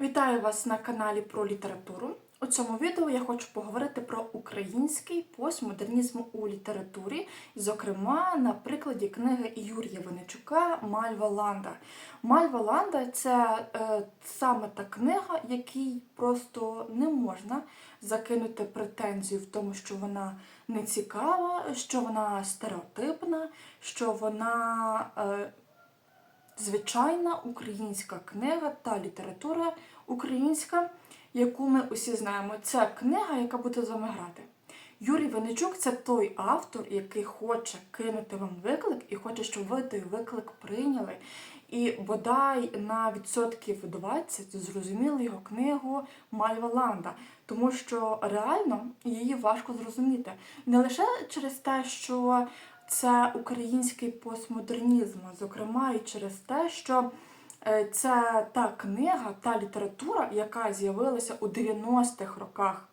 Вітаю вас на каналі про літературу. У цьому відео я хочу поговорити про український постмодернізм у літературі, зокрема на прикладі книги Юрія Винничука Мальва Ланда. Мальва Ланда це е, саме та книга, якій просто не можна закинути претензію в тому, що вона не цікава, що вона стереотипна, що вона. Е, звичайна українська книга та література українська, яку ми усі знаємо. Це книга, яка буде з вами грати. Юрій Винничук це той автор, який хоче кинути вам виклик і хоче, щоб ви той виклик прийняли. І бодай на відсотків 20 зрозуміли його книгу Мальва Ланда, тому що реально її важко зрозуміти. Не лише через те, що це український постмодернізм, зокрема і через те, що е, це та книга, та література, яка з'явилася у 90-х роках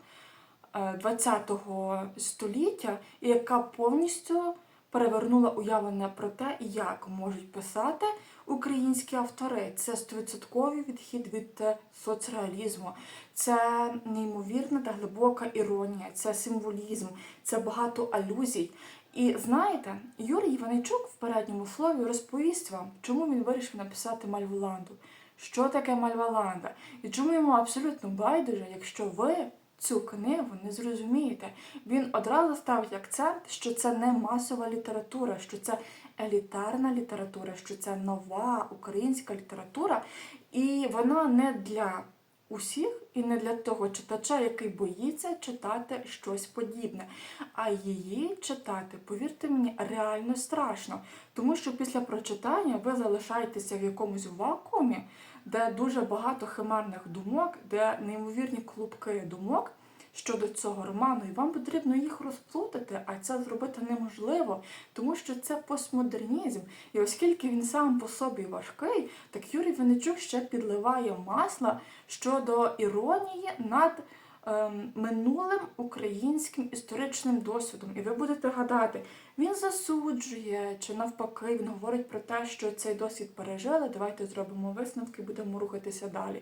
ХХ століття, і яка повністю перевернула уявлення про те, як можуть писати українські автори. Це 100% відхід від е, соцреалізму, це неймовірна та глибока іронія, це символізм, це багато алюзій. І знаєте, Юрій Іваничук в передньому слові розповість вам, чому він вирішив написати Мальволанду, що таке Мальваланда, і чому йому абсолютно байдуже, якщо ви цю книгу не зрозумієте. Він одразу ставить акцент, що це не масова література, що це елітарна література, що це нова українська література, і вона не для усіх і не для того читача, який боїться читати щось подібне. А її читати, повірте мені, реально страшно. Тому що після прочитання ви залишаєтеся в якомусь вакуумі, де дуже багато химерних думок, де неймовірні клубки думок. Щодо цього роману, і вам потрібно їх розплутати, а це зробити неможливо, тому що це постмодернізм. І оскільки він сам по собі важкий, так Юрій Винничук ще підливає масла щодо іронії над ем, минулим українським історичним досвідом. І ви будете гадати, він засуджує чи навпаки, він говорить про те, що цей досвід пережили. Давайте зробимо висновки, будемо рухатися далі.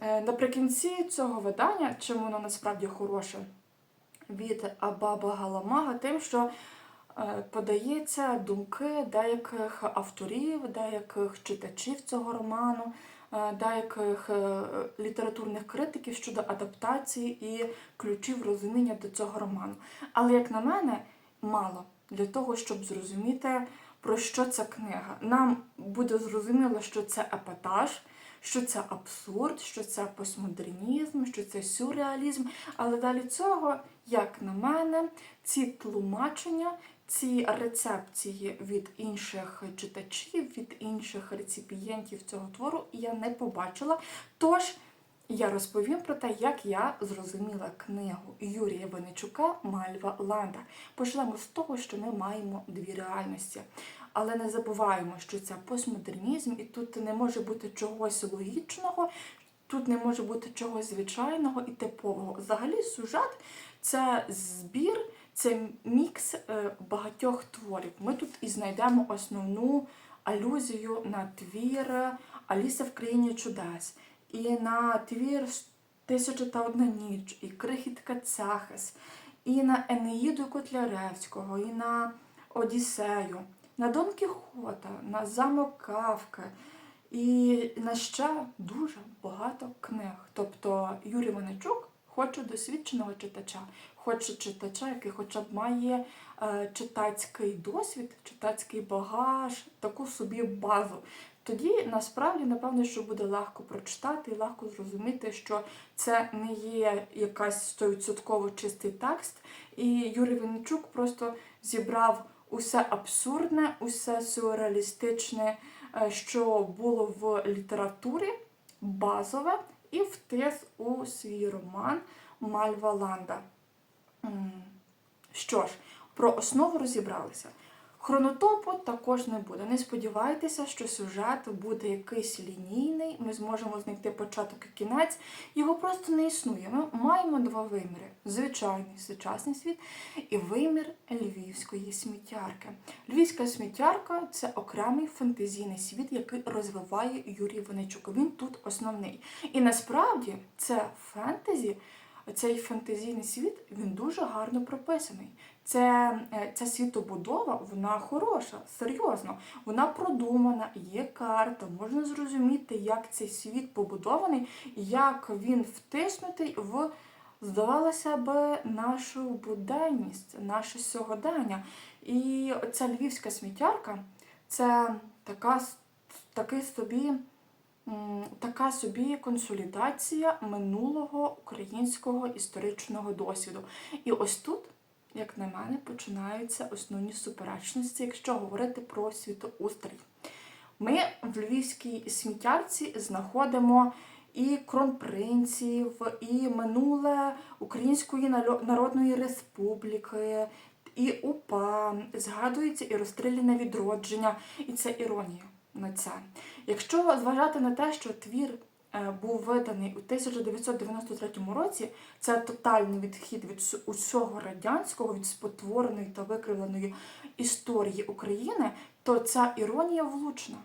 Е, наприкінці цього видання, чим воно насправді хороше від Абаба Галамага, тим, що е, подається думки деяких авторів, деяких читачів цього роману, е, деяких літературних критиків щодо адаптації і ключів розуміння до цього роману. Але, як на мене, мало для того, щоб зрозуміти, про що ця книга. Нам буде зрозуміло, що це епатаж що це абсурд, що це постмодернізм, що це сюрреалізм. Але далі цього, як на мене, ці тлумачення, ці рецепції від інших читачів, від інших реципієнтів цього твору я не побачила. Тож. Я розповім про те, як я зрозуміла книгу Юрія Венечука Мальва Ланда. Почнемо з того, що ми маємо дві реальності. Але не забуваємо, що це постмодернізм, і тут не може бути чогось логічного, тут не може бути чогось звичайного і типового. Взагалі, сюжет це збір, це мікс е, багатьох творів. Ми тут і знайдемо основну алюзію на твір Аліса в країні чудес, і на твір Тисяча та одна ніч, і Крихітка Цахес, і на Енеїду Котляревського, і на Одіссею на Дон Кіхота, на замок Кавка і на ще дуже багато книг. Тобто Юрій Ваничук хоче досвідченого читача, хоче читача, який хоча б має е, читацький досвід, читацький багаж, таку собі базу. Тоді насправді, напевно, що буде легко прочитати і легко зрозуміти, що це не є якась стовідсотково чистий текст. І Юрій Винничук просто зібрав усе абсурдне, усе сюрреалістичне, е, що було в літературі, базове, і втис у свій роман Мальва Ланда. Що ж, про основу розібралися. Хронотопу також не буде. Не сподівайтеся, що сюжет буде якийсь лінійний, ми зможемо знайти початок і кінець. Його просто не існує. Ми маємо два виміри: звичайний сучасний світ і вимір львівської сміттярки. Львівська сміттярка це окремий фантазійний світ, який розвиває Юрій Венечук. Він тут основний. І насправді це фентезі. Цей фантазійний світ він дуже гарно прописаний. Це, е, ця світобудова, вона хороша, серйозно. Вона продумана, є карта, можна зрозуміти, як цей світ побудований, як він втиснутий в, здавалося б, нашу буденність, наше сьогодення. І ця львівська сміттярка це така, такий собі. Така собі консолідація минулого українського історичного досвіду. І ось тут, як на мене, починаються основні суперечності, якщо говорити про світоустрій. Ми в львівській сміттярці знаходимо і кронпринців, і минуле Української Народної Республіки, і УПА, згадується і розстріляне відродження, і це іронія на це. Якщо зважати на те, що твір був виданий у 1993 році, це тотальний відхід від усього радянського, від спотвореної та викривленої історії України, то ця іронія влучна.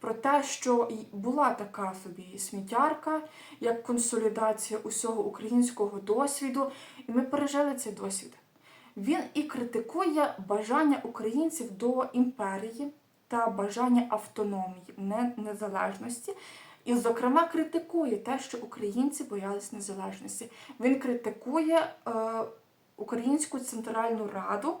Про те, що була така собі сміттярка, як консолідація усього українського досвіду, і ми пережили цей досвід. Він і критикує бажання українців до імперії та бажання автономії, не незалежності. І, зокрема, критикує те, що українці боялись незалежності. Він критикує е, Українську Центральну Раду,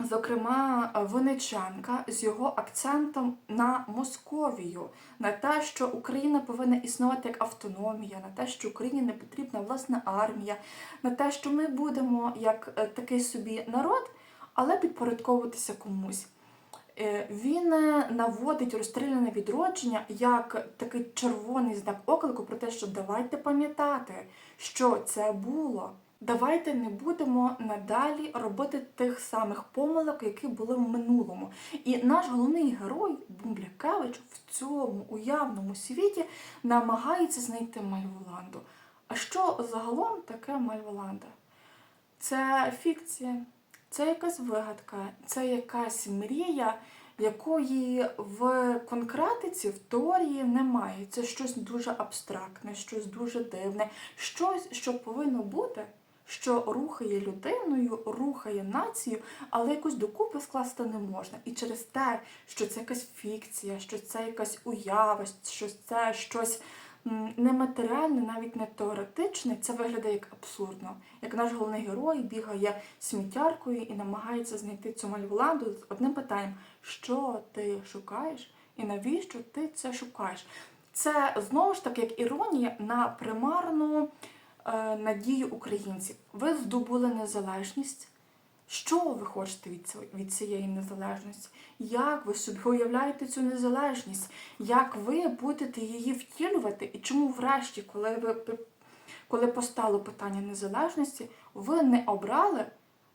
зокрема Винниченка, з його акцентом на Московію, на те, що Україна повинна існувати як автономія, на те, що Україні не потрібна власна армія, на те, що ми будемо як е, такий собі народ, але підпорядковуватися комусь. Е, Він е, наводить розстріляне відродження як такий червоний знак оклику про те, що давайте пам'ятати, що це було. Давайте не будемо надалі робити тих самих помилок, які були в минулому. І наш головний герой Бумблякевич в цьому уявному світі намагається знайти Мальволанду. А що загалом таке Мальволанда? Це фікція, це якась вигадка, це якась мрія, якої в конкретиці, в теорії немає. Це щось дуже абстрактне, щось дуже дивне, щось, що повинно бути, що рухає людиною, рухає націю, але якось докупи скласти не можна. І через те, що це якась фікція, що це якась уява, що це щось нематеріальне, навіть не теоретичне, це виглядає як абсурдно. Як наш головний герой бігає сміттяркою і намагається знайти цю мальволанду з одним питанням: що ти шукаєш і навіщо ти це шукаєш? Це знову ж таки як іронія на примарну е, надію українців. Ви здобули незалежність. Що ви хочете від, від цієї незалежності? Як ви собі уявляєте цю незалежність? Як ви будете її втілювати? І чому врешті, коли ви коли постало питання незалежності, ви не обрали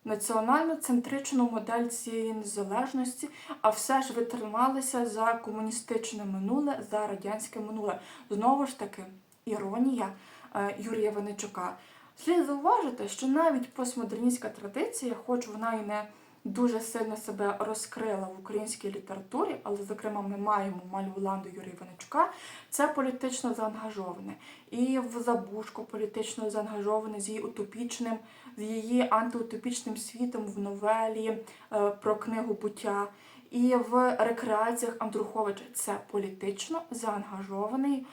національно-центричну модель цієї незалежності, а все ж ви трималися за комуністичне минуле, за радянське минуле. Знову ж таки, іронія е, Юрія Венечука. Слід зауважити, що навіть постмодерністська традиція, хоч вона і не дуже сильно себе розкрила в українській літературі, але, зокрема, ми маємо Мальволанду Юрія Венечука, це політично заангажоване. І в Забушко політично заангажоване з її утопічним, з її антиутопічним світом в новелі е, про книгу буття. І в рекреаціях Андруховича це політично заангажований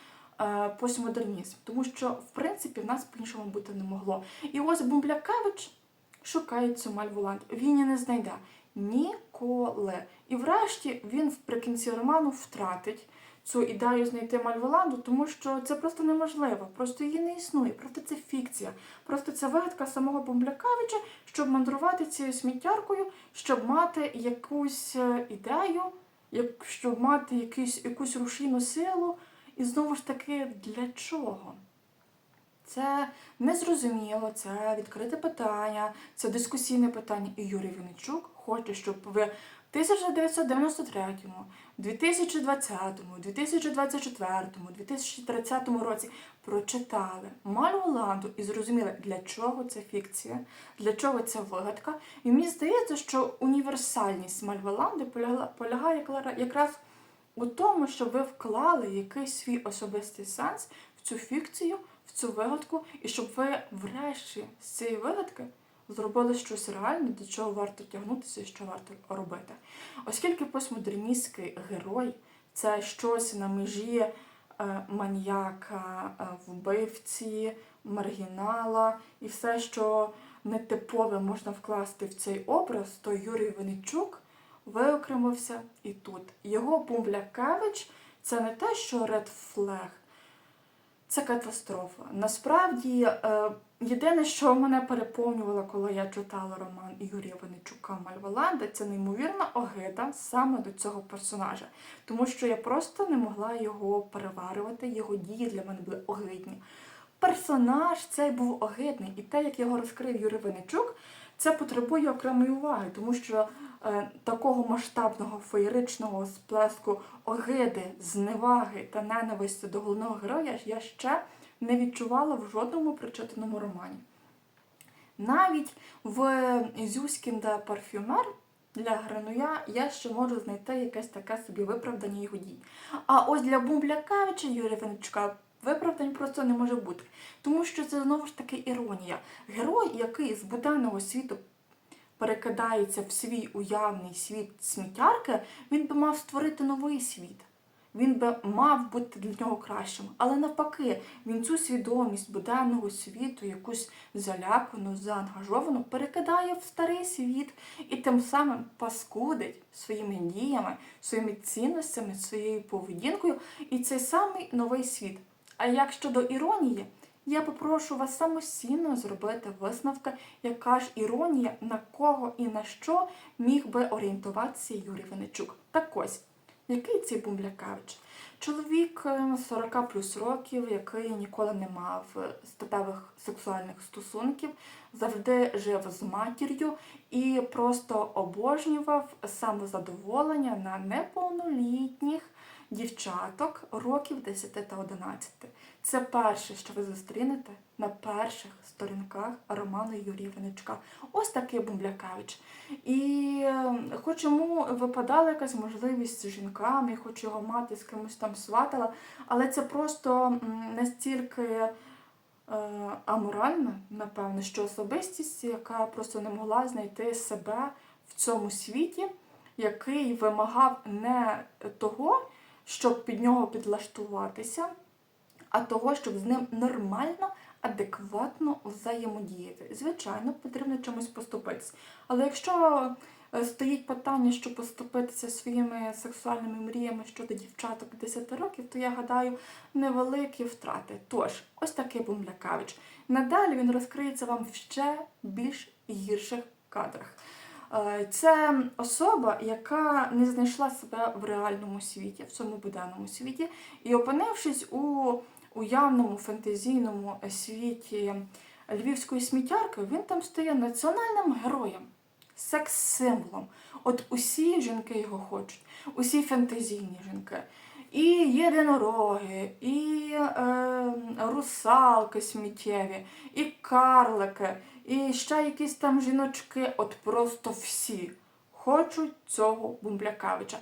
постмодернізм, тому що в принципі в нас по-іншому бути не могло. І ось Бумблякевич шукає цю Мальволанд. Він її не знайде ніколи. І врешті він вприкінці роману втратить цю ідею знайти Мальволанду, тому що це просто неможливо, просто її не існує, просто це фікція. Просто це вигадка самого Бумблякевича, щоб мандрувати цією сміттяркою, щоб мати якусь е, ідею, щоб мати якусь, якусь рушійну силу. І знову ж таки, для чого? Це незрозуміло, це відкрите питання, це дискусійне питання. І Юрій Винничук хоче, щоб ви в 1993, 2020, 2024, 2030 році прочитали Мальволанду і зрозуміли, для чого це фікція, для чого це вигадка. І мені здається, що універсальність Мальволанди полягає якраз у тому, щоб ви вклали якийсь свій особистий сенс в цю фікцію, в цю вигадку, і щоб ви врешті з цієї вигадки зробили щось реальне, до чого варто тягнутися і що варто робити. Оскільки постмодерністський герой це щось на межі е, маніяка, е, вбивці, маргінала і все, що нетипове можна вкласти в цей образ, то Юрій Винничук виокремився і тут. Його Бумблякевич це не те, що Red Flag, це катастрофа. Насправді, е, єдине, що мене переповнювало, коли я читала роман Юрія Винничука Мальваланда, це неймовірна огида саме до цього персонажа. Тому що я просто не могла його переварювати, його дії для мене були огидні. Персонаж цей був огидний, і те, як його розкрив Юрій Винничук, це потребує окремої уваги, тому що такого масштабного феєричного сплеску огиди, зневаги та ненависті до головного героя я ще не відчувала в жодному прочитаному романі. Навіть в Зюськін де парфюмер для Грануя я ще можу знайти якесь таке собі виправдання його дій. А ось для Бумблякевича Юрія Винничука виправдань просто не може бути. Тому що це знову ж таки іронія. Герой, який з буденного світу перекидається в свій уявний світ сміттярки, він би мав створити новий світ. Він би мав бути для нього кращим. Але навпаки, він цю свідомість буденного світу, якусь залякану, заангажовану, перекидає в старий світ і тим самим паскудить своїми діями, своїми цінностями, своєю поведінкою і цей самий новий світ. А як щодо іронії, я попрошу вас самостійно зробити висновки, яка ж іронія, на кого і на що міг би орієнтуватися Юрій Винничук. Так ось, який цей Бумблякевич? Чоловік е, 40 плюс років, який ніколи не мав е, статевих сексуальних стосунків, завжди жив з матір'ю і просто обожнював самозадоволення на неповнолітніх дівчаток років 10 та 11. Це перше, що ви зустрінете на перших сторінках роману Юрія Винничка. Ось такий Бумблякевич. І е, хоч йому випадала якась можливість з жінками, хоч його мати з кимось там сватала, але це просто настільки е, аморальна, напевно, що особистість, яка просто не могла знайти себе в цьому світі, який вимагав не того, щоб під нього підлаштуватися, а того, щоб з ним нормально, адекватно взаємодіяти. Звичайно, потрібно чимось поступитися. Але якщо е, стоїть питання, що поступитися своїми сексуальними мріями щодо дівчаток 10 років, то я гадаю, невеликі втрати. Тож, ось такий Бумлякавич. Надалі він розкриється вам в ще більш гірших кадрах. Е, Це особа, яка не знайшла себе в реальному світі, в цьому буденному світі, і опинившись у уявному фентезійному світі львівської сміттярки, він там стає національним героєм, секс-символом. От усі жінки його хочуть, усі фентезійні жінки. І єдинороги, і е, русалки сміттєві, і карлики, і ще якісь там жіночки, от просто всі хочуть цього Бумблякавича.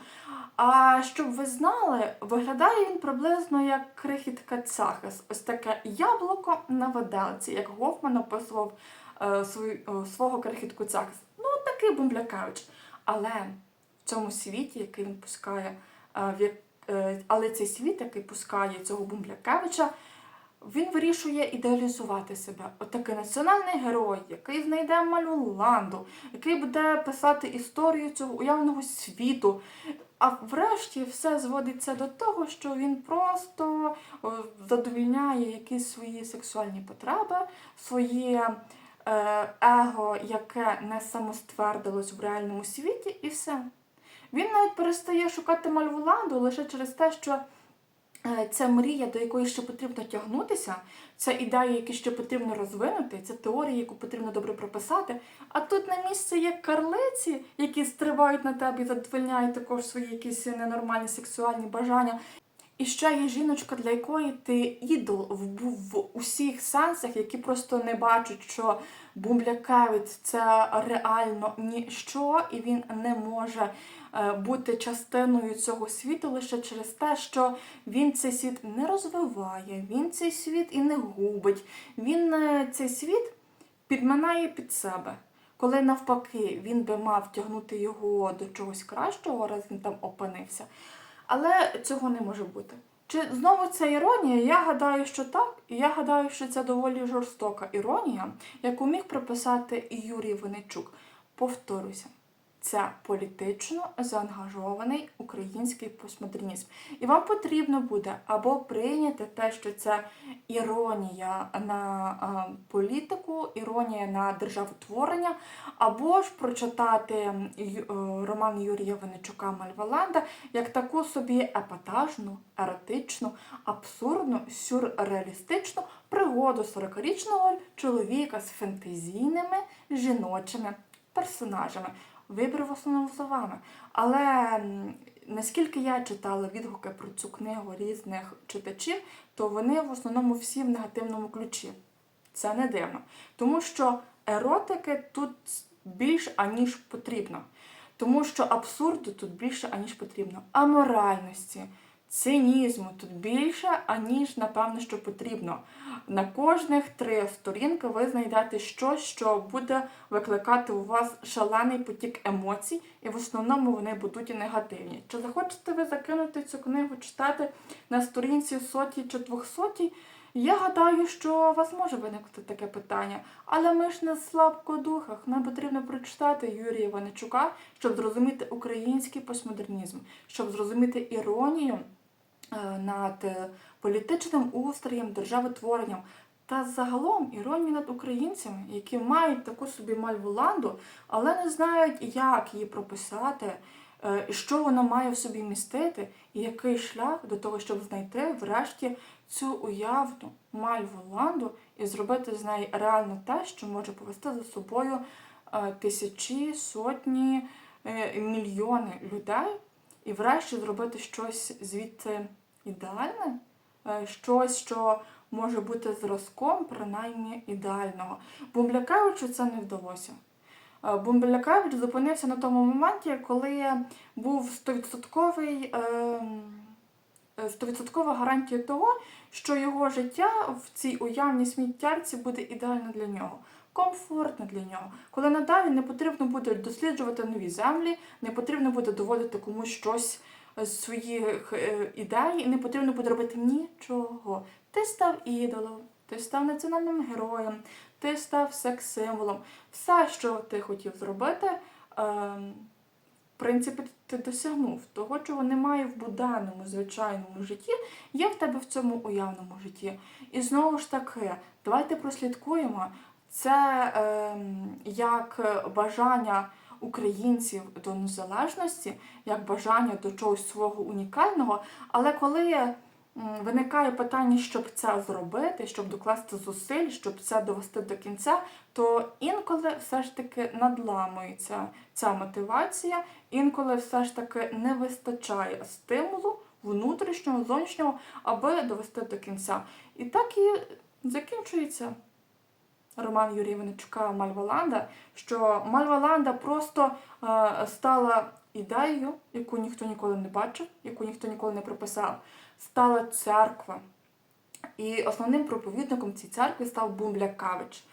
А щоб ви знали, виглядає він приблизно як крихітка Цахас. Ось таке яблуко на виделці, як Гофман описував е, свою, е, свого крихітку Цахас. Ну, такий Бумблякавич. Але в цьому світі, який він пускає, е, в е, але цей світ, який пускає цього Бумблякевича, він вирішує ідеалізувати себе. Отакий національний герой, який знайде Малюланду, який буде писати історію цього уявного світу. А врешті все зводиться до того, що він просто задовільняє якісь свої сексуальні потреби, своє е, его, яке не самоствердилось в реальному світі, і все. Він навіть перестає шукати Мальволанду лише через те, що Е, Це мрія, до якої ще потрібно тягнутися, це ідеї, які ще потрібно розвинути, це теорія, яку потрібно добре прописати. А тут на місці є карлиці, які стривають на тебе і задовольняють також свої якісь ненормальні сексуальні бажання. І ще є жіночка, для якої ти ідол в, в усіх сенсах, які просто не бачать, що Бумблякевич це реально ніщо, і він не може е, бути частиною цього світу лише через те, що він цей світ не розвиває, він цей світ і не губить. Він е, цей світ підминає під себе. Коли навпаки він би мав тягнути його до чогось кращого, раз він там опинився. Але цього не може бути. Чи знову це іронія? Я гадаю, що так, і я гадаю, що це доволі жорстока іронія, яку міг прописати і Юрій Винничук. Повторюся, це політично заангажований український постмодернізм. І вам потрібно буде або прийняти те, що це іронія на політику, іронія на державотворення, або ж прочитати е, роман Юрія Винничука Мальваланда як таку собі епатажну, еротичну, абсурдну, сюрреалістичну пригоду 40-річного чоловіка з фентезійними жіночими персонажами. Вибір в основному за вами. Але наскільки я читала відгуки про цю книгу різних читачів, то вони в основному всі в негативному ключі. Це не дивно. Тому що еротики тут більш аніж потрібно. Тому що абсурду тут більше, аніж потрібно. Аморальності, цинізму тут більше, аніж, напевно, що потрібно. На кожних три сторінки ви знайдете щось, що буде викликати у вас шалений потік емоцій, і в основному вони будуть і негативні. Чи захочете ви закинути цю книгу читати на сторінці сотій чи двохсотій? Я гадаю, що у вас може виникнути таке питання, але ми ж не слабкодухах. Нам потрібно прочитати Юрія Іваничука, щоб зрозуміти український постмодернізм, щоб зрозуміти іронію над е, політичним устроєм, державотворенням. Та загалом іронію над українцями, які мають таку собі мальвуланду, але не знають, як її прописати, е, що вона має в собі містити, і який шлях до того, щоб знайти врешті цю уявну мальвуланду і зробити з неї реально те, що може повести за собою е, тисячі, сотні, е, мільйони людей, і врешті зробити щось звідти ідеальне, е, щось, що може бути зразком, принаймні ідеального. Бумблякевичу це не вдалося. Е, Бумблякевич зупинився на тому моменті, коли був 100% ем, е, 100% гарантія того, що його життя в цій уявній сміттярці буде ідеально для нього, комфортно для нього. Коли надалі не потрібно буде досліджувати нові землі, не потрібно буде доводити комусь щось своїх е, ідей, не потрібно буде робити нічого. Ти став ідолом, ти став національним героєм, ти став секс-символом. Все, що ти хотів зробити, ем, в принципі, ти досягнув того, чого немає в буденному звичайному житті, є в тебе в цьому уявному житті. І знову ж таки, давайте прослідкуємо це ем, як бажання українців до незалежності, як бажання до чогось свого унікального. Але коли виникає питання, щоб це зробити, щоб докласти зусиль, щоб це довести до кінця, то інколи все ж таки надламується ця мотивація, інколи все ж таки не вистачає стимулу внутрішнього, зовнішнього, аби довести до кінця. І так і закінчується роман Юрія Винничука Мальваланда, що Мальваланда просто е, стала ідеєю, яку ніхто ніколи не бачив, яку ніхто ніколи не прописав, стала церква. І основним проповідником цієї церкви став Бумблякавич.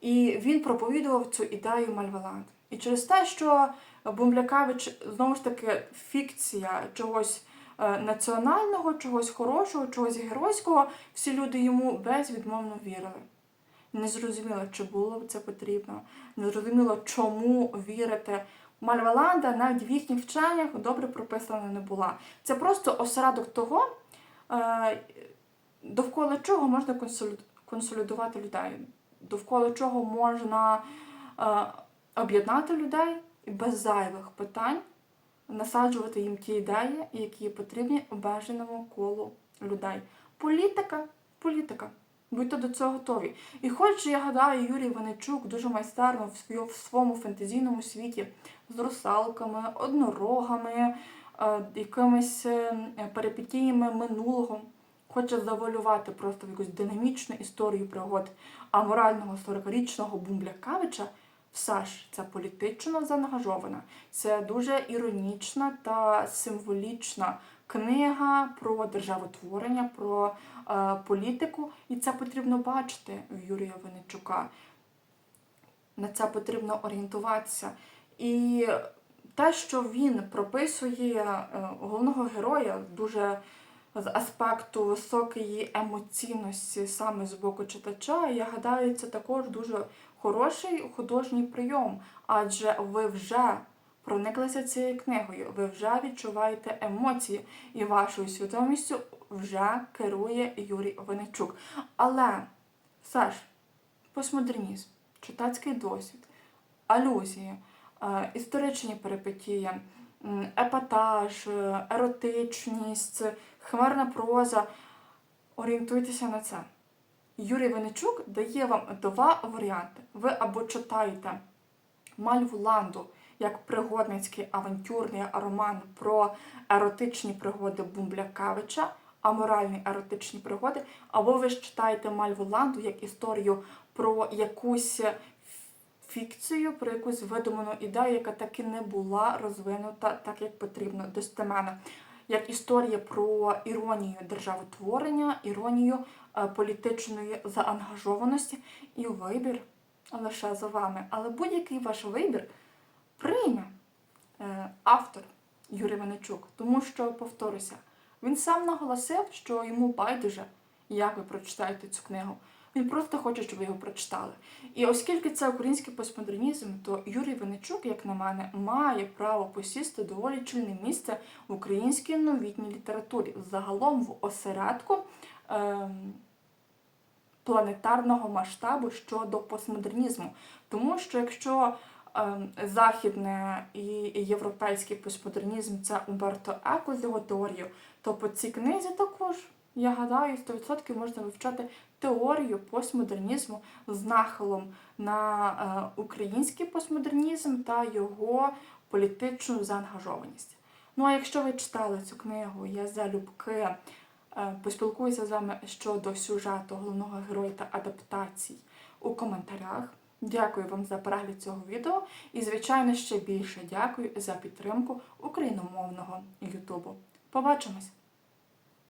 І він проповідував цю ідею Мальваланд. І через те, що Бумблякавич знову ж таки фікція чогось е, національного, чогось хорошого, чогось геройського, всі люди йому безвідмовно вірили. Не зрозуміло, чи було це потрібно, не зрозуміло, чому вірити. Мальваланда навіть в їхніх вченнях добре прописана не була. Це просто осередок того, е, довкола чого можна консолідувати людей, довкола чого можна е, об'єднати людей і без зайвих питань насаджувати їм ті ідеї, які потрібні обмеженому колу людей. Політика, політика. Будьте до цього готові. І хоч я гадаю, Юрій Венечук дуже майстерно в своєму фентезійному світі з русалками, однорогами, е, якимись е, перипетіями минулого, хоче завалювати просто в якусь динамічну історію пригод аморального 40-річного Бумблякавича, все ж це політично заангажована. Це дуже іронічна та символічна книга про державотворення, про е, політику, і це потрібно бачити в Юрія Венечука. На це потрібно орієнтуватися. І те, що він прописує е, головного героя дуже з аспекту високої емоційності саме з боку читача, я гадаю, це також дуже хороший художній прийом, адже ви вже прониклися цією книгою, ви вже відчуваєте емоції, і вашою свідомістю вже керує Юрій Венечук. Але все ж, постмодернізм, читацький досвід, алюзії, е, історичні перипетії, епатаж, е, еротичність, хмарна проза. Орієнтуйтеся на це. Юрій Венечук дає вам два варіанти. Ви або читаєте Мальву Ланду як пригодницький авантюрний роман про еротичні пригоди Бумблякавича, аморальні еротичні пригоди, або ви ж читаєте Мальву Ланду як історію про якусь фікцію, про якусь видуману ідею, яка таки не була розвинута так, як потрібно достеменно. Як історія про іронію державотворення, іронію е, політичної заангажованості і вибір лише за вами. Але будь-який ваш вибір прийме е, автор Юрій Венечук, тому що, повторюся, він сам наголосив, що йому байдуже, як ви прочитаєте цю книгу. Він просто хоче, щоб ви його прочитали. І оскільки це український постмодернізм, то Юрій Венечук, як на мене, має право посісти доволі чільне місце в українській новітній літературі, загалом в осередку ем, планетарного масштабу щодо постмодернізму. Тому що якщо західне і європейський постмодернізм це Умберто Еко з його теорією, то по цій книзі також, я гадаю, 100% можна вивчати теорію постмодернізму з нахилом на е, український постмодернізм та його політичну заангажованість. Ну а якщо ви читали цю книгу, я залюбки е, поспілкуюся з вами щодо сюжету головного героя та адаптацій у коментарях. Дякую вам за перегляд цього відео і, звичайно, ще більше дякую за підтримку україномовного Ютубу. Побачимось!